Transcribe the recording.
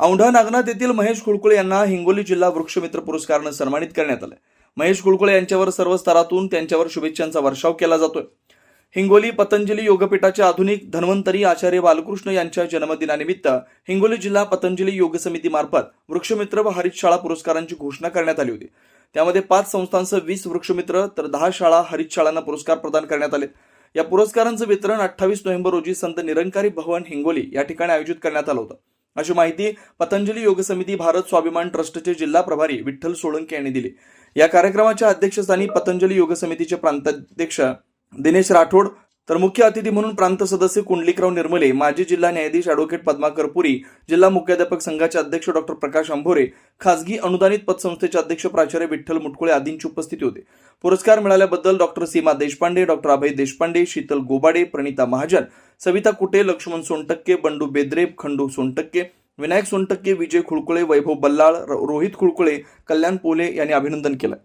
औंढा नागनाथ येथील महेश कुळकुळे यांना हिंगोली जिल्हा वृक्षमित्र पुरस्कारानं सन्मानित करण्यात आलं. महेश कुळकुळे यांच्यावर सर्व स्तरातून त्यांच्यावर शुभेच्छांचा वर्षाव केला जातोय. हिंगोली पतंजली योगपीठाचे आधुनिक धन्वंतरी आचार्य बालकृष्ण यांच्या जन्मदिनानिमित्त हिंगोली जिल्हा पतंजली योग समितीमार्फत वृक्षमित्र व हरित शाळा पुरस्कारांची घोषणा करण्यात आली होती. त्यामध्ये पाच संस्थांसह वीस वृक्षमित्र तर दहा शाळा हरित शाळांना पुरस्कार प्रदान करण्यात आले. या पुरस्कारांचं वितरण अठ्ठावीस नोव्हेंबर रोजी संत निरंकारी भवन हिंगोली या ठिकाणी आयोजित करण्यात आलं होतं. अशी माहिती पतंजली योग समिती भारत स्वाभिमान ट्रस्टचे जिल्हा प्रभारी विठ्ठल सोळंके यांनी दिली. या कार्यक्रमाच्या अध्यक्षस्थानी पतंजली योग समितीचे प्रांताध्यक्ष दिनेश राठोड तर मुख्य अतिथी म्हणून प्रांत सदस्य कुंडलिकराव निर्मले माजी जिल्हा न्यायाधीश अॅडव्होकेट पद्माकर पुरी जिल्हा मुख्याध्यापक संघाचे अध्यक्ष डॉक्टर प्रकाश अंभोरे खासगी अनुदानित पतसंस्थेचे अध्यक्ष प्राचार्य विठ्ठल मुटकुळे आदींची उपस्थिती होते. पुरस्कार मिळाल्याबद्दल डॉक्टर सीमा देशपांडे डॉक्टर अभय देशपांडे शीतल गोबाडे प्रणिता महाजन सविता कुटे लक्ष्मण सोनटक्के बंडू बेद्रे खंडू सोनटक्के विनायक सोनटक्के विजय खुळकुळे वैभव बल्लाळ रोहित खुळकुळे कल्याण पोले यांनी अभिनंदन केलं.